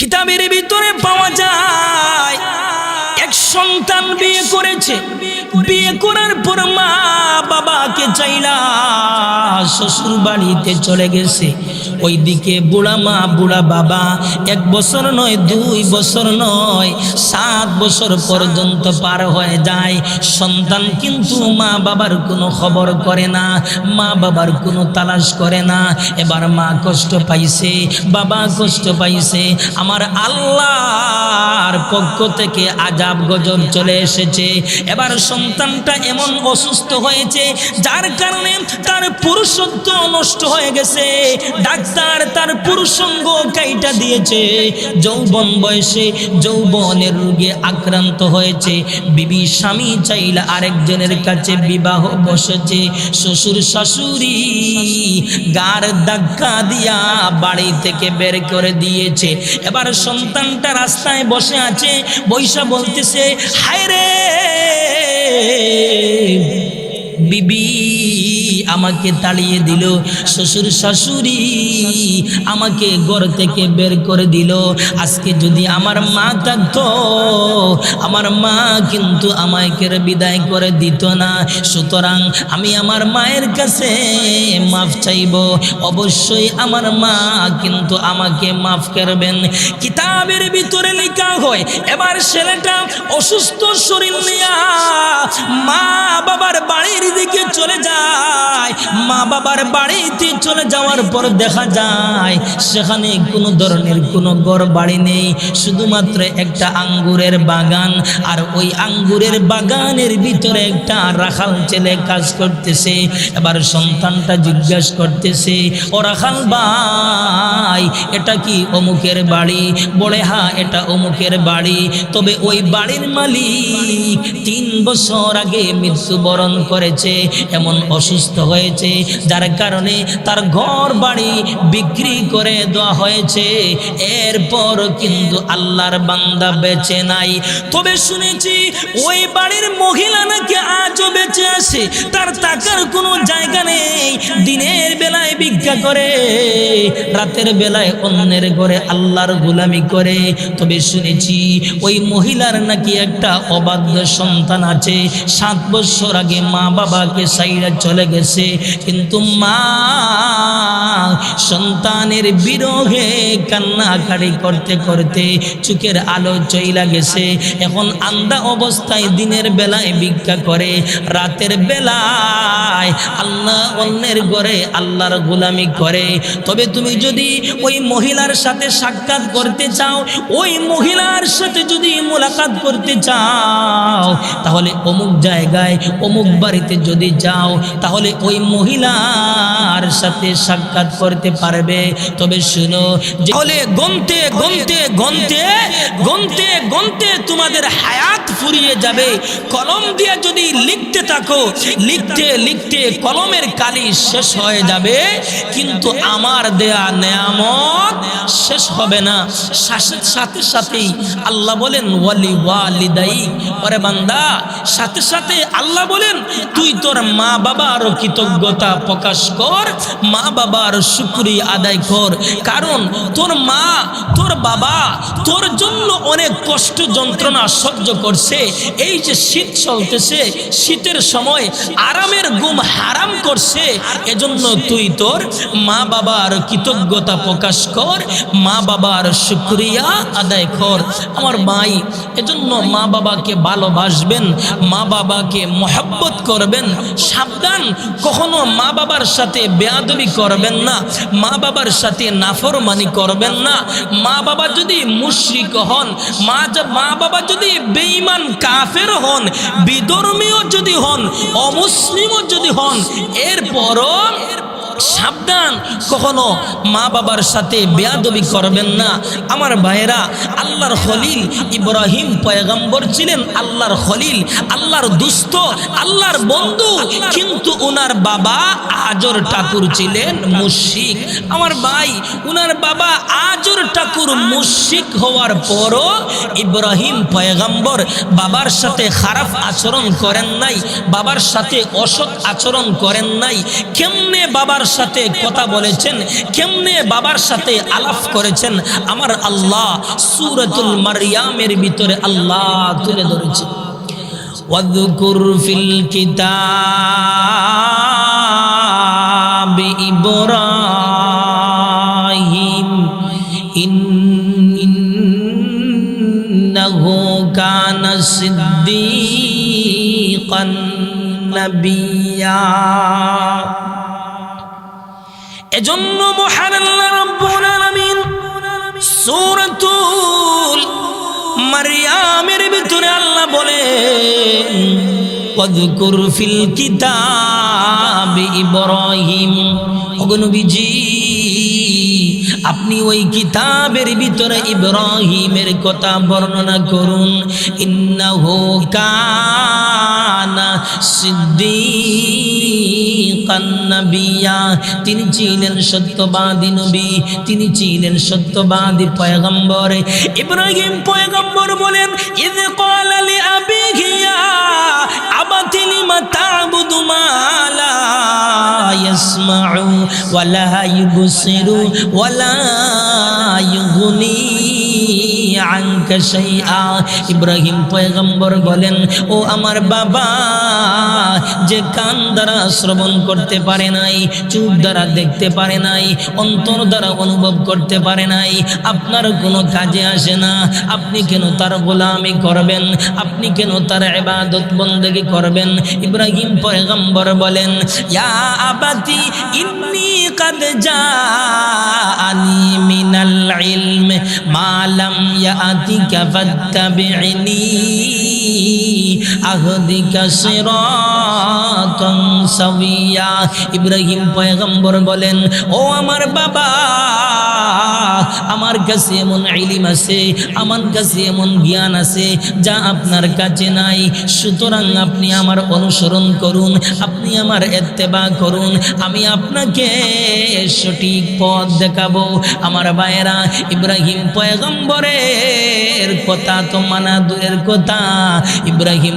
কিতাবের ভিতরে পাওয়া যায়। সন্তান বিয়ে করেছে। বিয়ে করার পর মা বাবাকে চাইলা শ্বশুর বাড়িতে চলে গেছে। ওইদিকে বুড়া মা, বুড়া বাবা এক বছর নয়, দুই বছর নয়, সাত বছর পর্যন্ত পার হয়ে যায়। সন্তান কিন্তু মা বাবার কোনো খবর করে না, মা বাবার কোনো তালাশ করে না। এবার মা কষ্ট পাইছে, বাবা কষ্ট পাইছে। আমার আল্লাহর পক্ষ থেকে আজাব গজব চলে এসেছে। এবার সন্তানটা এমন অসুস্থ হয়েছে, যার কারণে তার পুরুষত্ব নষ্ট হয়ে গেছে। ডাক্তার তার পুরুষঙ্গ কাইটা দিয়েছে। যৌবন বয়সে যৌবনের রোগে আক্রান্ত হয়েছে। বিবি স্বামী চাইলে আরেকজনের কাছে বিবাহ বসেছে। শ্বশুর শাশুড়ি গার ধাক্কা দিয়া বাড়ি থেকে বের করে দিয়েছে। এবার সন্তানটা রাস্তায় বসে আছে, বৈশা বলতেছে হায় রে। বিবি আমাকে তাড়িয়ে দিল, শ্বশুর শাশুড়ি আমাকে ঘর থেকে বের করে দিল। আজকে যদি আমার মা থাকতো, আমার মা কিন্তু আমাকে বিদায় করে দিত না। সুতরাং আমি আমার মায়ের কাছে মাফ চাইব। অবশ্যই আমার মা কিন্তু আমাকে মাফ করবেন। কিতাবের ভিতরে লেখা হয়, এবার ছেলেটা অসুস্থ শরীর নিয়া মা বাবার বাড়ির দিকে চলে যায়। মা বাবার বাড়িতে চলে যাওয়ার পর দেখা যায়, সেখানে কোনো ধরনের কোনো ঘর বাড়ি নেই। শুধুমাত্র একটা আঙ্গুরের বাগান, আর ওই আঙ্গুরের বাগানের ভিতরে একটা রাখাল ছেলে কাজ করতেছে। এবার সন্তানটা জিজ্ঞাসা করতেছে, ও রাখাল ভাই, এটা কি অমুকের বাড়ি? বলে হা এটা অমুকের বাড়ি। তবে ওই বাড়ির মালিক তিন বছর আগে মৃত্যুবরণ করেছে, এমন অসুস্থ হয়েছে। যার কারণে তার ঘর বাড়ি বিক্রি করে দেওয়া হয়েছে। এরপর কিন্তু আল্লাহর বান্দা বেঁচে নাই। তবে শুনেছি ওই বাড়ির মহিলা নাকি আজও বেঁচে আছে। তার টাকার কোনো জায়গা নেই। দিনের বেলায় ভিক্ষা করে, রাতের বেলায় অন্যের ঘরে আল্লাহর গোলামি করে। তবে শুনেছি ওই মহিলার নাকি একটা অবাধ্য সন্তান আছে। সাত বছর আগে মা বাবাকে সাইরা চলে গেছে। কিন্তু মা, সন্তানের বিরহে কান্নাকাড়ি করতে করতে চোখের আলো চইলা গেছে। এখন আন্দা অবস্থায় দিনের বেলায় ভিক্ষা করে, রাতের বেলায় আল্লাহ অন্যের ঘরে আল্লাহর গোলামি করে। তবে তুমি যদি ওই মহিলার সাথে সাক্ষাৎ করতে চাও, ওই মহিলার সাথে যদি মোলাকাত করতে চাও, তাহলে অমুক জায়গায়, অমুক বাড়িতে যদি যাও, তাহলে ওই মহিলার সাথে সাক্ষাৎ করতে পারবে। তবে শুনো তাহলে গনতে গনতে গনতে গনতে গনতে তোমাদের হায়াত ফুরিয়ে যাবে। কলম দিয়ে যদি লিখতে থাকো, লিখতে লিখতে কলমের কালি শেষ হয়ে যাবে। কিন্তু আমার দেয়া নেয়ামত শেষ হবে না। সাথে সাথে, সাথেই আল্লাহ বলেন, ওয়ালি ওয়ালিদাই। ওরে বান্দা, সাথে সাথে আল্লাহ বলেন, তুই তোর মা বাবার কৃতজ্ঞতা প্রকাশ কর, মা বাবার শুক্রিয়া আদায় কর। কারণ তোর মা, তোর বাবা তোর জন্য অনেক কষ্ট যন্ত্রণা সহ্য করছে। এই যে শীত চলতেছে, শীতের সময় আরামের গুম হারাম করছে। এজন্য তুই তোর মা বাবার কৃতজ্ঞতা প্রকাশ কর, মা বাবার শুক্রিয়া আদায় কর। আমার মাই এজন্য মা বাবাকে ভালোবাসবেন, মা বাবাকে মহব্বত করবেন। সাবধান, কখনো মা বাবার সাথে বেয়াদবি করবেন না মা বাবার সাথে নাফরমানি করবেন না। মা বাবা যদি মুশ্রিক হন মা মা বাবা যদি বেঈমান কাফের হন বিধর্মীয় যদি হন, অমুসলিমও যদি হন, এরপরও সাবধান। কখনো মা বাবার সাথে বেয়াদবি করবেন না। আমার ভাইয়েরা, আল্লাহর খলিল ইব্রাহিম পয়গম্বর ছিলেন আল্লাহর খলিল, আল্লাহর দুস্থ, আল্লাহর বন্ধু। কিন্তু উনার বাবা আজর ঠাকুর ছিলেন মুশিক আমার ভাই, উনার বাবা আজর ঠাকুর মুশিক হওয়ার পরও ইব্রাহিম পয়গম্বর বাবার সাথে খারাপ আচরণ করেন নাই, বাবার সাথে অসৎ আচরণ করেন নাই। কেমনে বাবার সাথে কথা বলেছেন কেমনে বাবার সাথে আলাপ করেছেন আমার আল্লাহ সুরতুল মারিয়ামের ভিতরে আল্লাহ তুলে ধরেছে واذكر في الكتاب إبراهيم إنه كان صديقا نبيا এজন্য মহান আল্লাহ রাব্বুল আলামিন সূরাতুল মারিয়ামের ভিতরে আল্লাহ বলে ওয়াজকুর ফিল কিতাব ইব্রাহিম। অগনবীজি আপনি ওই কিতাবের ভিতরে ইব্রাহিমের কথা বর্ণনা করুন। ইন্নাহু কানা সিদ্দিকান নাবিয়া। তিনি ছিলেন সত্যবাদী নবী, তিনি ছিলেন সত্যবাদী পয়গম্বর। ইব্রাহিম পয়গম্বর বলেন ইদ ক্বালা লি আবিহি ইয়া আবাতি লিমা তা'বুদু মা লা ইয়াসমাউ ওয়া লা ইউবসিরু ওয়া লা ইউগনি। ইব্রাহিম পয়গম্বর বলেন, ও আমার বাবা, যে কান দ্বারা শ্রবণ করতে পারে নাই চোখ দ্বারা দেখতে পারে নাই, অন্তর দ্বারা অনুভব করতে পারে নাই, আপনার কোনো কাজে আসে না। আপনি কেন তার গোলামি করবেন? আপনি কেন তার ইবাদত বন্দেগী করবেন? ইব্রাহিম পয়গম্বর বলেন, ইয়া আবাতি ইয়াতিকা ফাত্তাবি'নি সাবিয়া ইব্রাহিম পয়গম্বর বলেন, ও আমার বাবা, আমার কাছে এমন ইলিম আছে, আমার কাছে এমন জ্ঞান আছে যা আপনার কাছে নাই। সুতরাং আপনি আমার অনুসরণ করুন, আপনি আমার এত্তেবা করুন, আমি আপনাকে সঠিক পথ দেখাবো। আমার ভাইয়েরা, ইব্রাহিম পয়গম্বরের কথা তো মানা দূরের কথা। ইব্রাহিম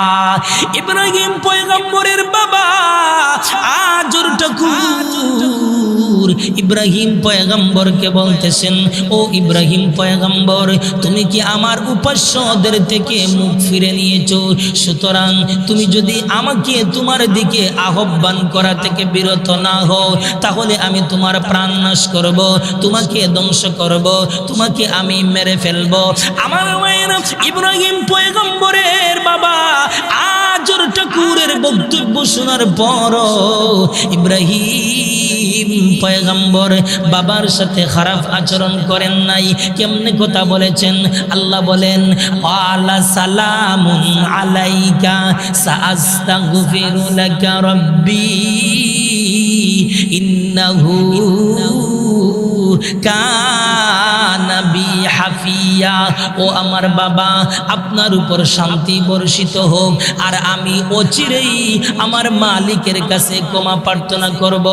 ইব্রাহিম পয়গম্বরের বাবা আজর ঠাকুর ইব্রাহিম পয়গম্বরকে বলতেছেন, ও ইব্রাহিম পয়গম্বর, তুমি কি আমার উপাস্যদের থেকে মুখ ফিরে নিয়েছ? সুতরাং তুমি যদি আমাকে তোমার দিকে আহ্বান করা থেকে বিরত না হও, তাহলে আমি তোমার প্রাণ নাশ করব, তোমাকে ধ্বংস করব, তোমাকে আমি মেরে ফেলব। আমার ইব্রাহিম পয়গম্বরের বাবা আজর ঠাকুরের বক্তব্য শোনার পর ইব্রাহিম পয়গম্বর বাবার সাথে খারাপ আচরণ করেন নাই। কেমনে কথা বলেছেন? আল্লাহ বলেন আলা ইন্নাহু কানাবি হাফিয়া ও আমার বাবা, আপনার উপর শান্তি বর্ষিত হোক। আর আমি অচিরেই আমার মালিকের কাছে ক্ষমা প্রার্থনা করব,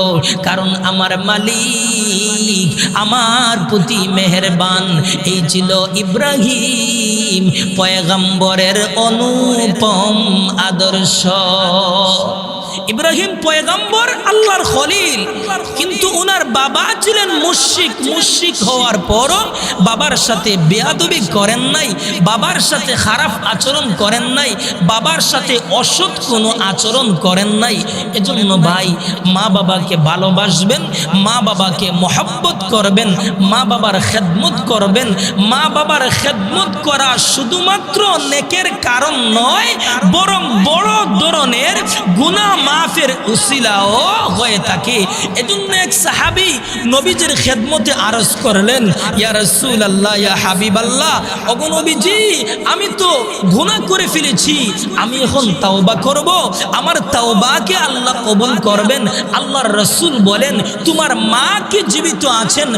কারণ আমার মালিক আমার প্রতি মেহেরবান। এই ছিল ইব্রাহিম, পয়গম্বরের অনুপম আদর্শ। ইব্রাহিম পয়গম্বর আল্লাহর খলিল। কিন্তু ওনার বাবা ছিলেন মুশরিক। মুশরিক হওয়ার পরও বাবার সাথে বেয়াদবি করেন নাই, বাবার সাথে খারাপ আচরণ করেন নাই, বাবার সাথে অসৎ কোনো আচরণ করেন নাই। এজন্য ভাই, মা বাবাকে ভালোবাসবেন, মা বাবাকে মহব্বত করবেন, মা বাবার খেদমত করবেন। মা বাবার খেদমত করা শুধুমাত্র নেকের কারণ নয়, বরং বড় ধরনের গুণা মা মাফের উসিলাও হয়ে থাকে। এজন্য এক সাহাবি নবীজির খেদমতে আরজ করলেন, ইয়া রসুল আল্লাহ ইয়া হাবিব আল্লাহ ওগো নবীজি, আমি তো গুনাহ করে ফেলেছি, আমি এখন তাওবা করব। আমার তাওবাকে আল্লাহ কবুল করবেন। আল্লাহর রসুল বলেন, তোমার মা কি জীবিত আছেন?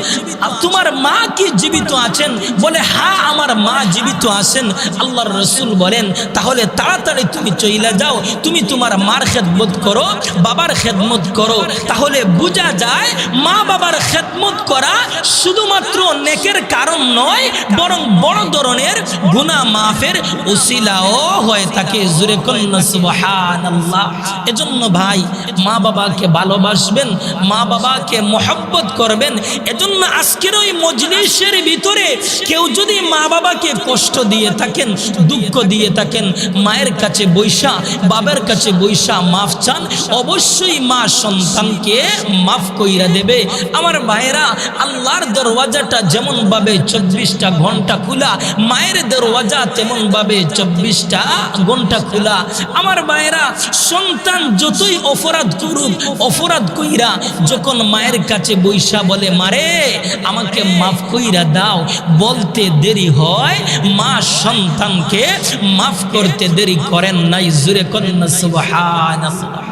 তোমার মা কি জীবিত আছেন? বলে হ্যাঁ আমার মা জীবিত আছেন। আল্লাহর রসুল বলেন, তাহলে তাড়াতাড়ি তুমি চইলা যাও। তুমি তোমার মার খেদমত করো, বাবার খেদমত করো। তাহলে বোঝা যায়, মা বাবার খেদমত করা শুধুমাত্র নেকের কারণ নয়, বরং বড় ধরনের গুণা মাফের উসিলাও হয়ে থাকে। জুরে কন্যা এজন্য ভাই, মা বাবাকে ভালোবাসবেন, মা বাবাকে মহব্বত করবেন। এজন্য আজকের ওই মজলিসের ভিতরে কেউ যদি মা বাবাকে কষ্ট দিয়ে থাকেন, দুঃখ দিয়ে থাকেন, মায়ের কাছে বৈশা, বাবার কাছে বৈশা মাফ চান, অবশ্যই মা সন্তানকে মাফ কইরা দেবে। আমার ভাইয়েরা, আল্লাহর দরওয়াজাটা যেমন ভাবে চব্বিশটা ঘণ্টা খোলা, মায়ের দরওয়াজা তেমন ভাবে চব্বিশটা ঘণ্টা খোলা। আমার ভাইয়েরা, সন্তান যতই অপরাধ করুক, অপরাধ কইরা যখন মায়ের কাছে বৈশা বলে, মারে, আমাকে মাফ কইরা দাও, বলতে দেরি হয়, মা সন্তানকে মাফ করতে দেরি করেন নাই। জুরে কন্যা, সুবহানাল্লাহ।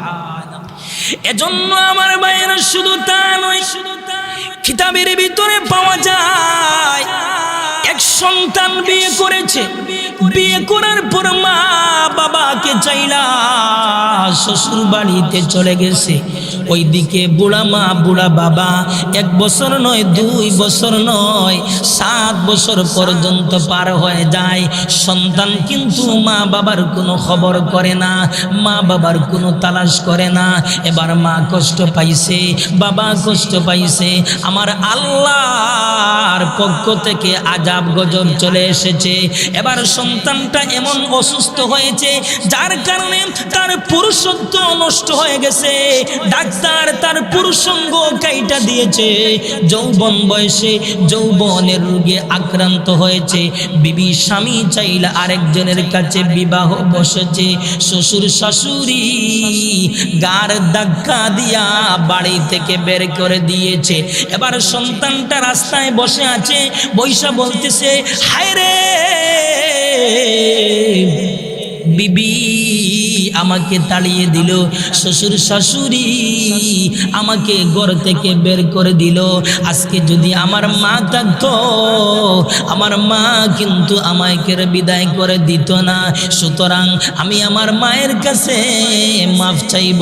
এজন্য আমার ভাইয়েরা শুধু তা নয় কিতাবের ভিতরে পাওয়া যায়। এক সন্তান বিয়ে করেছে। বিয়ে করার পর মা বাবাকে চাইলা শ্বশুর বাড়িতে চলে গেছে। ওইদিকে বুড়া মা, বুড়া বাবা এক বছর নয়, দুই বছর নয়, সাত বছর পর্যন্ত পার হয়ে যায়। সন্তান কিন্তু মা বাবার কোনো খবর করে না, মা বাবার কোনো তালাশ করে না। এবার মা কষ্ট পাইছে, বাবা কষ্ট পাইছে। আমার আল্লাহর পক্ষ থেকে আজাব গজব চলে এসেছে। এবার সন্তানটা এমন অসুস্থ হয়েছে, যার কারণে তার পুরুষত্ব নষ্ট হয়ে গেছে। ডাক্তার তার পুরুষঙ্গ কাইটা দিয়েছে। যৌবন বয়সে যৌবনের রোগে আক্রান্ত হয়েছে। বিবি স্বামী চাইলে আরেকজনের কাছে বিবাহ বসেছে। শ্বশুর শাশুড়ি গার ধাক্কা দিয়া বাড়ি থেকে বের করে দিয়েছে। এবার সন্তানটা রাস্তায় বসে আছে, বৈশা বলতেছে হায় রে! বিবি আমাকে তাড়িয়ে দিল, শ্বশুর শাশুড়ি আমাকে ঘর থেকে বের করে দিল। আজকে যদি আমার মা থাকতো, আমার মা কিন্তু আমাকে বিদায় করে দিত না। সুতরাং আমি আমার মায়ের কাছে মাফ চাইব।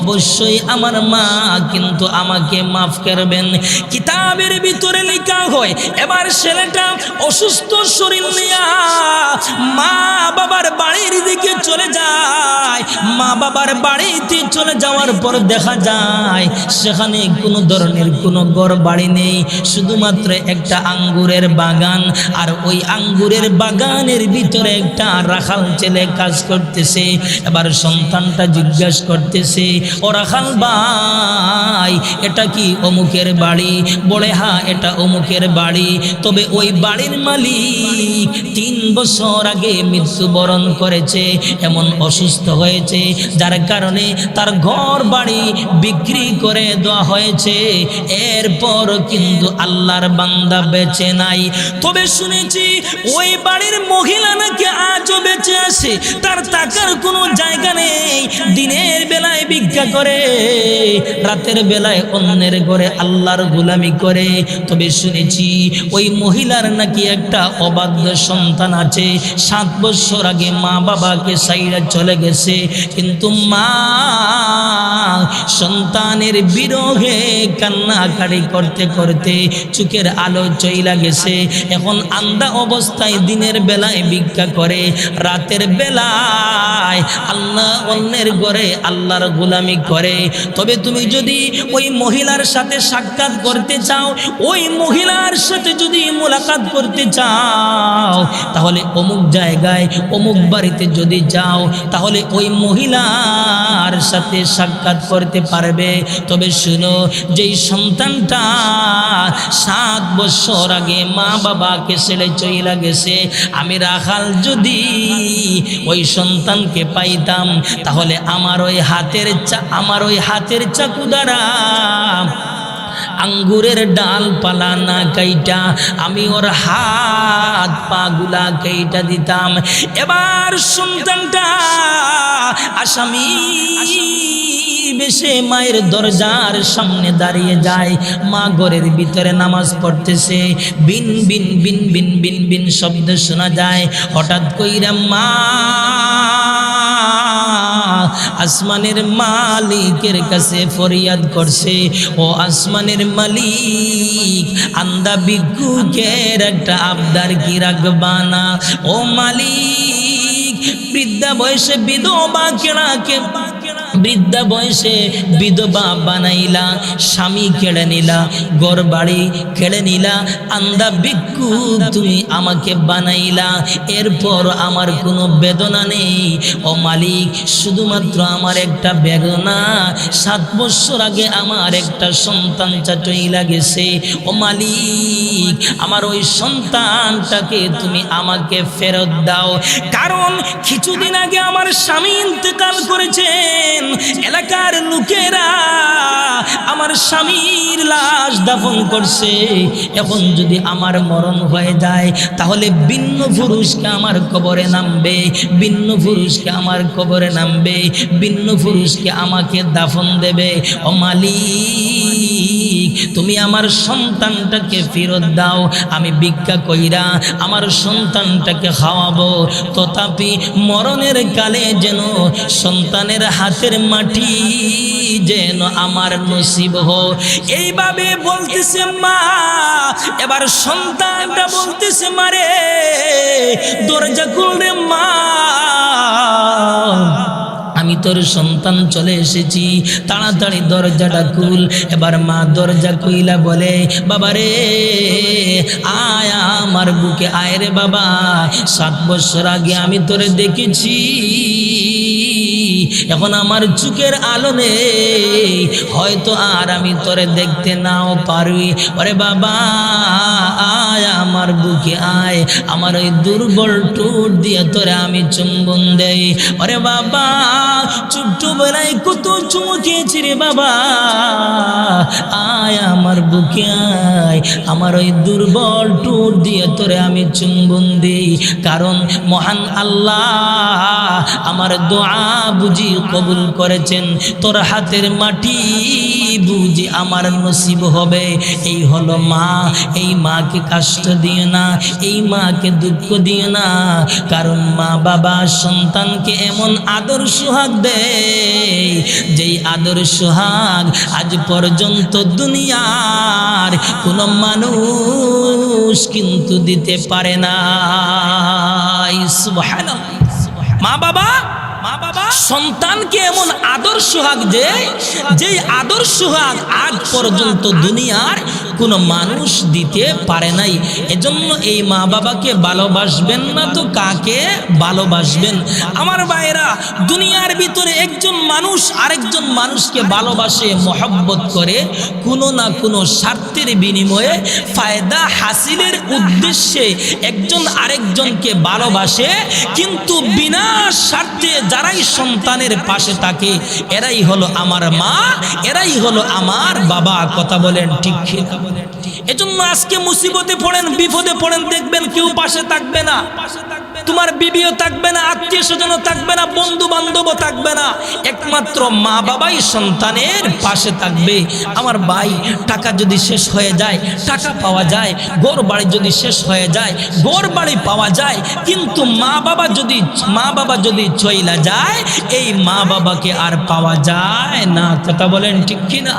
অবশ্যই আমার মা কিন্তু আমাকে মাফ করবেন। কিতাবের ভিতরে লেখা হয়, এবার ছেলেটা অসুস্থ শরীর নিয়া মা বাবার বাড়ির দিকে চলে যায়, মা বাবার বাড়িতে চলে যাওয়ার পর দেখা যায়, সেখানে কোনো ধরনের কোনো ঘর বাড়ি নেই, শুধুমাত্র একটা আঙ্গুরের বাগান, আর ওই আঙ্গুরের বাগানের ভিতরে একটা রাখাল ছেলে কাজ করতেছে। এবার সন্তানটা জিজ্ঞাসা করতেছে, ও রাখাল ভাই, এটা কি অমুকের বাড়ি? বলে হা এটা অমুকের বাড়ি। তবে ওই বাড়ির মালিক তিন বছর আগে মৃত্যুবরণ করেছে এমন অসুস্থ হয়েছে, যার কারণে তার ঘর বাড়ি বিক্রি করে দেওয়া হয়েছে। এরপর কিন্তু আল্লাহর বান্দা বেঁচে নাই। তবে শুনেছি, ওই বাড়ির মহিলা নাকি আজও বেঁচে আছে, তার টাকার কোনো জায়গা নেই। দিনের বেলায় ভিক্ষা করে, রাতের বেলায় অন্যের ঘরে আল্লাহর গোলামি করে। তবে শুনেছি, ওই মহিলার নাকি একটা অবাধ্য সন্তান আছে। সাত বছর আগে মা বাবাকে সাইরা চলে গেছে। কিন্তু মা সন্তানের বিরহে কান্নাকাটি করতে করতে চোখের আলো চইলা গেছে। এখন আন্দা অবস্থায় দিনের বেলায় ভিক্ষা করে, রাতের বেলায় আল্লাহ অন্যের ঘরে আল্লাহর গোলামি করে। তবে তুমি যদি ওই মহিলার সাথে সাক্ষাৎ করতে চাও, ওই মহিলার সাথে যদি মোলাকাত করতে চাও, তাহলে অমুক জায়গায়, অমুক বাড়িতে যদি যাও, তাহলে ওই মহিলার সাথে সাক্ষাৎ করতে পারবে। তবে শুনো, যেই সন্তানটা সাত বছর আগে মা বাবাকে ছেড়ে চইলা গেছে, আমি রাখাল যদি ওই সন্তানকে পাইতাম, তাহলে আমার ওই হাতের আমার ওই হাতের চাকু দ্বারা আঙ্গুরের ডালপালা না কাইটা, আমি ওর হাত পাগুলা কেইটা দিতাম। এবার সন্তানটা আসামি বেশে মায়ের দরজার সামনে দাঁড়িয়ে যায়। মা ঘরের ভিতরে নামাজ পড়তেছে। বিন বিন বিন বিন বিন বিন শব্দ শোনা যায়। হঠাৎ কইরা, মা আসমানের মালিকের কাছে ফরিয়াদ করছে। ও আসমানের মালিক, আন্দা ভিক্ষুকের একটা আবদার কি রাখবানা ও মালিক, বৃদ্ধা বয়সে বিধবা কেড়াকে বৃদ্ধা বয়সে বিধবা বানাইলা, স্বামী কেড়ে নিলা গর বাড়ি কেড়ে নিলা, আন্দা ভিক্ষু তুমি আমাকে বানাইলা, এরপর আমার কোনো বেদনা নেই। ও মালিক, শুধুমাত্র আমার একটা বেদনা, সাত বছর আগে আমার একটা সন্তান চাটইলা গেছে ও মালিক, আমার ওই সন্তানটাকে তুমি আমাকে ফেরত দাও। কারণ কিছুদিন আগে আমার স্বামী ইন্তেকাল করেছেন। এলাকার লোকেরা আমার স্বামীর লাশ দাফন করছে। এখন যদি আমার মরণ হয়ে যায়, তাহলে ভিন্ন পুরুষকে আমার কবরে নামবে, ভিন্ন পুরুষকে আমার কবরে নামবে, ভিন্ন পুরুষকে আমাকে দাফন দেবে। ও মালিক। তুমি আমার সন্তানটাকে ফেরত দাও। আমি ভিক্ষা কইরা আমার সন্তানটাকে খাওয়াবো। তথাপি মরণের কালে যেন সন্তানের হাতের মাটি যেন আমার নসিব হো। এইভাবে বলতেছে মা, এবার সন্তানটা বলতেছে মারে দরজা খুলরে মা। তোর সন্তান চলে এসেছি। তাড়াতাড়ি দরজাটা খুল। এবার মা দরজা কইলা বলে বাবা রে আয় আমার বুকে, আয় রে বাবা। সাত বছর আগে আমি তোরে দেখেছি। এখন আমার চুকের আলো নেই। হয়তো আর আমি তোরে দেখতে নাও পারবি। ওরে বাবা, আয় আমার বুকে, আয়। আমার ওই দুর্বল টুট দিয়ে তোরে আমি চুম্বন দেই। ওরে বাবা, ছোট্ট বেলায় কত চুমু রে বাবা। আয় আমার বুকে, আয়। আমার ওই দুর্বল টুট দিয়ে তোরে আমি চুম্বন দিই। কারণ মহান আল্লাহ আমার দোয়া বুঝি কবুল করেছেন। তোর হাতের মাটি বুঝি আমার নসিব হবে। এই হলো মা, এই মাকে কষ্ট দিও না, এই মাকে দুঃখ দিও না। কারণ মা বাবা সন্তানকে এমন আদর সোহাগ দেয়, যেই আদর সোহাগ আজ পর্যন্ত দুনিয়ার কোনো মানুষ কিন্তু দিতে পারে না মা বাবা সন্তানকে এমন আদর সোহাগ যে যেই আদর সোহাগ আজ পর্যন্ত দুনিয়ার কোনো মানুষ দিতে পারে নাই। এজন্য এই মা বাবাকে ভালোবাসবেন না তো কাকে ভালোবাসবেন? আমার ভাইয়েরা, দুনিয়ার ভিতরে একজন মানুষ আরেকজন মানুষকে ভালোবাসে, মহব্বত করে কোনো না কোনো স্বার্থের বিনিময়ে ফায়দা হাসিলের উদ্দেশ্যে একজন আরেকজনকে ভালোবাসে, কিন্তু বিনা স্বার্থে যারাই সন্তানের পাশে থাকে, এরাই হলো আমার মা, এরাই হলো আমার বাবা, কথা বলেন ঠিক এজন্য আজকে মুসিবতে পড়েন, বিপদে পড়েন, দেখবেন কেউ পাশে থাকবে না। তোমার বিবিও থাকবে না, আত্মীয় স্বজনও থাকবে না বন্ধু বান্ধবও থাকবে না। একমাত্র মা বাবাই সন্তানের পাশে থাকবে। আমার ভাই, টাকা যদি শেষ হয়ে যায়, টাকা পাওয়া যায় গোর বাড়ি যদি শেষ হয়ে যায় গোর বাড়ি পাওয়া যায়, কিন্তু মা বাবা যদি, মা বাবা যদি চইলা যায়, এই মা বাবাকে আর পাওয়া যায় না। কথা বলেন ঠিক কিনা?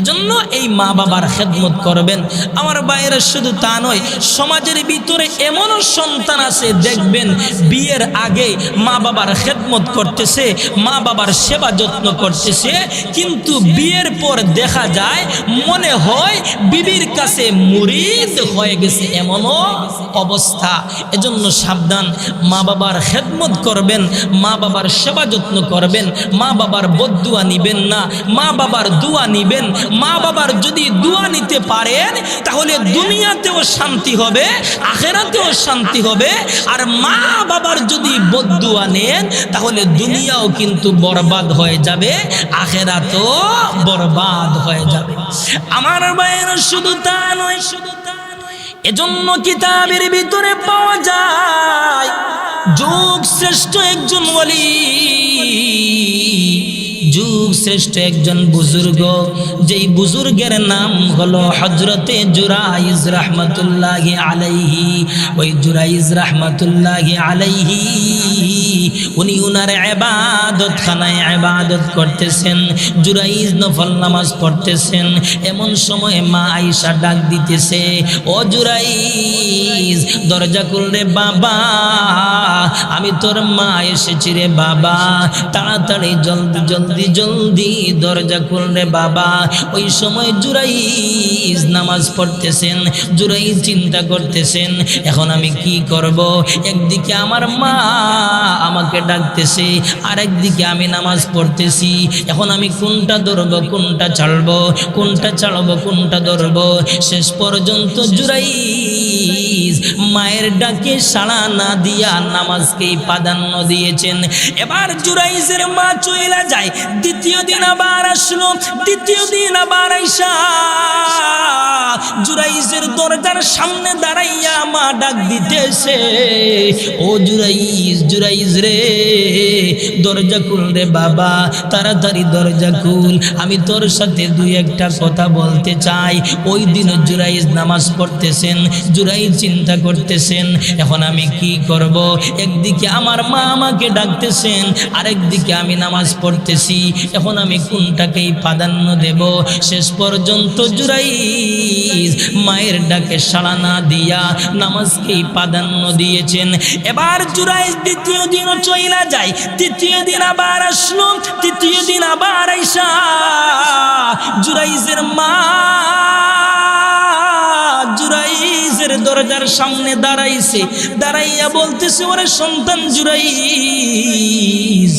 এজন্য এই মা বাবার খেদমত করবেন। আমার বাইরে শুধু তা নয়, সমাজের ভিতরে এমনও সন্তান আছে, দেখবেন বিয়ের আগে মা বাবার খেদমত করতেছে, মা বাবার সেবা যত্ন করতেছে, কিন্তু বিয়ের পর দেখা যায়, মনে হয় বিবির কাছে মুরিদ হয়ে গেছে এমনও অবস্থা। এজন্য সাবধান, মা বাবার খেদমত করবেন, মা বাবার সেবা যত্ন করবেন, মা বাবার বদুয়া নিবেন না, মা বাবার দুয়া নিবেন মা বাবার যদি দোয়া নিতে পারেন, তাহলে দুনিয়াতেও শান্তি হবে, আখেরাতেও শান্তি হবে। আর মা বাবার যদি বদুয়া নেন, তাহলে দুনিয়াও কিন্তু বরবাদ হয়ে যাবে, আখেরাতও বরবাদ হয়ে যাবে। আমার বাইর শুধু তা নয়, শুধু তা নয়, এজন্য কিতাবের ভিতরে পাওয়া যায়, যোগ শ্রেষ্ঠ একজন বলি যুগ শ্রেষ্ঠ একজন বুজুর্গ। যেই বুজুর্গের নাম হলো হজরতে জুরাইজ রহমতুল্লাহ আলাইহি। ওই জুরাইজ রহমতুল্লাহ আলাইহি, উনি উনার এবাদত খানায় এবাদত করতেছেন, জুরাইজ নফল নামাজ পড়তেছেন। এমন সময় মা আইসা ডাক দিতেছে, ও জুরাইজ, দরজা খুলরে বাবা, আমি তোর মা এসেছি রে বাবা, তাড়াতাড়ি জলদি জলদি জলদি দরজা খুললে বাবা, ওই সময় জুরাইজ নামাজ পড়তেছেন, জুরাইজ চিন্তা করতেছেন, এখন আমি কি করব? একদিকে আমার মা আমাকে ডাকতেছে আর একদিকে আমি নামাজ পড়তেছি, এখন আমি কোনটা ধরবো, কোনটা ছাড়বো কোনটা ছাড়বো, কোনটা ধরবো? শেষ পর্যন্ত জুরাইজ মায়ের ডাকে সাড়া না দিয়া নামাজকেই প্রাধান্য দিয়েছেন। এবার জুরাইজের মা চইলা যায় দ্বিতীয় দিন আবার আসলো, দ্বিতীয় দিন আবার আইসা। জুরাইজের দরজার সামনে দাঁড়াইয়া মা ডাক দিতেছে, ও জুরাইজ জুরাইজ রে, দরজা খুল রে বাবা, তাড়াতাড়ি দরজা খুল। আমি তোর সাথে দুই একটা কথা বলতে চাই। ওই দিন জুরাইজ নামাজ পড়তেছেন, জুরাইজ চিন্তা করতেছেন, এখন আমি কি করব? একদিকে আমার মা আমাকে ডাকতেছেন, আরেকদিকে আমি নামাজ পড়তেছি। এখন আমি কোনটাকেই প্রাধান্য দেব? শেষ পর্যন্ত জুরাই মায়ের ডাকে সাড়া না দিয়া নামাজকেই প্রাধান্য দিয়েছেন। এবার জুরাই দ্বিতীয় দিনও চইলা যায়। তৃতীয় দিন আবার আসলো। তৃতীয় দিন আবার আইসা জুরাইজের মা জুরাইজের দরজার সামনে দাঁড়াইছে। দাঁড়াইয়া বলতেছে, ওরে সন্তান জুরাইজ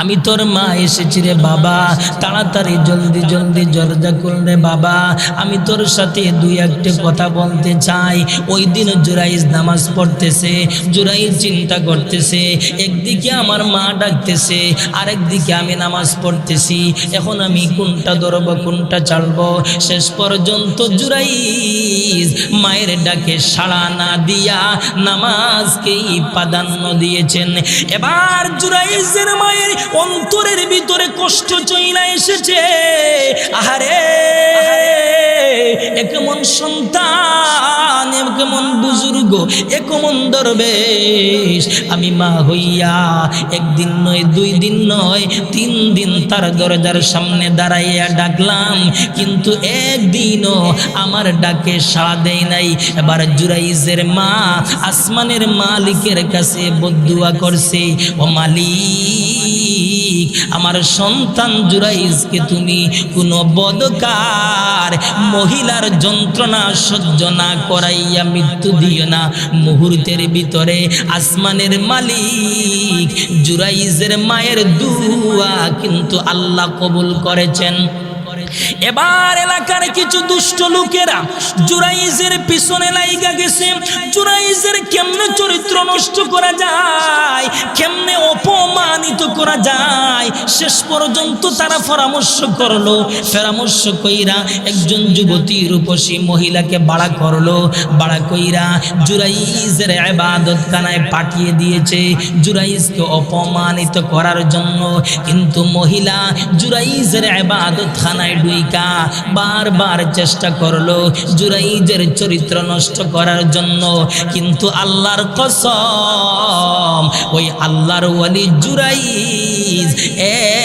আমি তোর মা এসেছি রে বাবা। তাড়াতাড়ি জলদি জলদি দরজা করলে বাবা। আমি তোর সাথে দুই একটা কথা বলতে চাই। ওই দিন জুরাইজ নামাজ পড়তেছে। জুরাইজ চিন্তা করতেছে, একদিকে আমার মা ডাকতেছে, আরেকদিকে আমি নামাজ পড়তেছি। এখন আমি কোনটা ধরব, কোনটা চালব? শেষ পর্যন্ত জুরাইজ মায়ের ডাকে সাড়া না দিয়া নামাজকেই প্রাধান্য দিয়েছেন। এবার জুরাইজের মায়ের অন্তরের ভিতরে কষ্ট চইলা এসেছে। আহারে। কেমন সন্তান কেমন বুজুর্গ কেমন দরবেশ। আমি মা হইয়া একদিন নয়, দুই দিন নয়, তিন দিন তার দরজার সামনে দাঁড়াইয়া ডাকলাম। কিন্তু একদিনও আমার ডাকে সাড়া দেয় নাই। এবার জুরাইজের মা আসমানের মালিকের কাছে বদুয়া করছে, ও মালিক, আমার সন্তান জুরাইজকে তুমি কোনো বদকার মহিলার যন্ত্রণা সহ্য না করাইয়া মৃত্যু দিও না। মুহূর্তের ভিতরে আসমানের মালিক জুরাইজের মায়ের দুয়া কিন্তু আল্লাহ কবুল করেছেন। এবার এলাকার কিছু দুষ্ট লোকেরা জুরাইজের পিছনে লাইগা গেছে। জুরাইজের কেমনে চরিত্র নষ্ট করা যায়, কেমনে অপমানিত করা যায়, শেষ পর্যন্ত তারা পরামর্শ করল। পরামর্শ কইরা একজন যুবতী রূপসী মহিলাকে বাড়া করল। বাড়া কইরা জুরাইজের এবাদত খানায় পাঠিয়ে দিয়েছে। জুরাইজকে অপমানিত করার জন্য কিন্তু মহিলা জুরাইজের এবাদত ডুইকা বারবার চেষ্টা করল জুরাইজের চরিত্র নষ্ট করার জন্য। কিন্তু আল্লাহর কসম, ওই আল্লাহর ওয়ালি জুরাইজ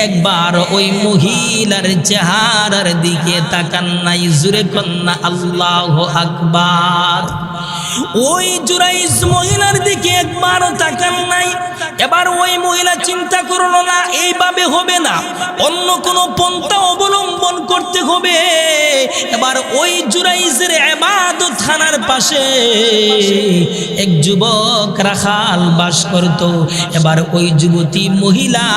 একবার ওই মহিলার চেহারার দিকে তাকান নাই। জুরে কন্যা, আল্লাহ আকবার। ওই জুরাইজ মহিলার দিকে একবারও তাকান নাই। এবার ওই মহিলা চিন্তা করল না, এইভাবে হবে না। অন্য কোনো পন্থা অবলম্বন করতে হবে। এবার ওই জুরাইজের এবাদত থানার পাশে এক যুবক রাখাল বাস করত। এবার ওই যুবতী মহিলা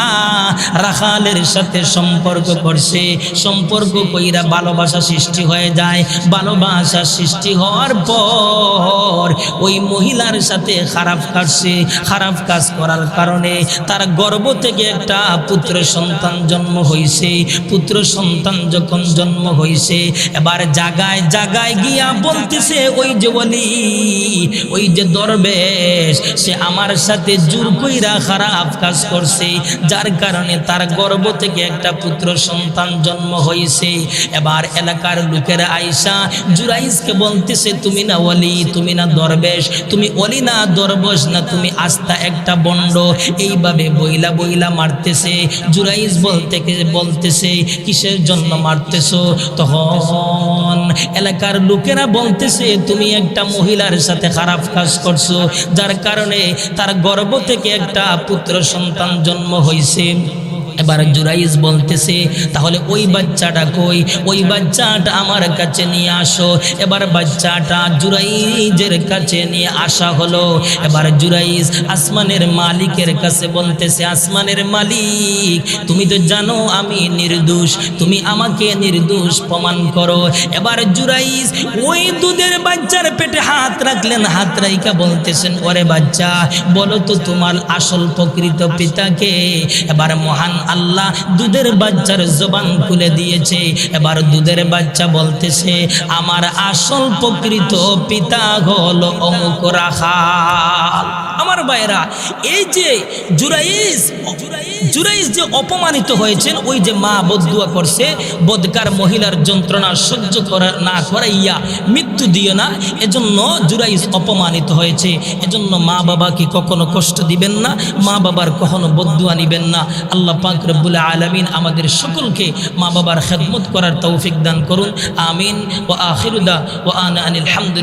রাখালের সাথে সম্পর্ক করছে। সম্পর্ক কইরা ভালোবাসা সৃষ্টি হয়ে যায়। ভালোবাসা সৃষ্টি হওয়ার পর ওই মহিলার সাথে খারাপ কাটছে খারাপ কাজ করার কারণে তার গর্ভ থেকে একটা পুত্র সন্তান জন্ম হয়েছে পুত্র সন্তান যখন জন্ম হয়েছে এবার জাগায় জাগায় গিয়া বলতেছে, ওই যে বলি ওই যে দরবেশ, সে আমার সাথে জোর কইরা খারাপ কাজ করছে, যার কারণে তার গর্ব থেকে একটা পুত্র সন্তান জন্ম হয়েছে এবার এলাকার লোকেরা আইসা জুরাইজকে বলতেছে, তুমি না বলি তুমি না দরবেশ, তুমি অলি না দরবেশ না, তুমি আস্থা একটা বন্ড। এইভাবে বইলা বইলা মারতেছে জুরাইজ বলতে বলতেছে, কিসের জন্য মারতেছো? তখন এলাকার লোকেরা বলতেছে, তুমি একটা মহিলার সাথে খারাপ কাজ করছ, যার কারণে তার গর্ভ থেকে একটা পুত্র সন্তান জন্ম হয়েছে এবার জুরাইজ বলতেছে, তাহলে ওই বাচ্চাটা কই? ওই বাচ্চাটা আমার কাছে নিয়ে আসো। এবার বাচ্চাটা জুরাইজের কাছে নিয়ে আসা হলো। এবার জুরাইজ আসমানের মালিকের কাছে বলতেছে, আসমানের মালিক, তুমি তো জানো আমি নির্দোষ, তুমি আমাকে নির্দোষ প্রমাণ করো। এবার জুরাইজ ওই দুধের বাচ্চার পেটে হাত রাখলেন, হাত রাইকা বলতেছেন, ওরে বাচ্চা, বলো তো তোমার আসল প্রকৃত পিতাকে? এবার মহান আল্লাহ দুধের বাচ্চার জবান খুলে দিয়েছে। এবার দুধের বাচ্চা বলতেছে, আমার আসল প্রকৃত পিতা হল অমুক রাখাল। আমার ভাইরা এই যে জুরাইজ জুরাইজ যে অপমানিত হয়েছেন, ওই যে মা বদুয়া করছে, বদকার মহিলার যন্ত্রণা সহ্য করা না করাইয়া মৃত্যু দিও না, এজন্য জুরাইজ অপমানিত হয়েছে। এজন্য মা বাবাকে কখনো কষ্ট দিবেন না, মা বাবার কখনো বদুয়া নিবেন না। আল্লাহ পাক রব্বুল আলমিন আমাদের সকলকে মা বাবার খেদমত করার তৌফিক দান করুন। আমিন। ও আখিরুদা ও আনা আনিল হামদুলিল্লাহ।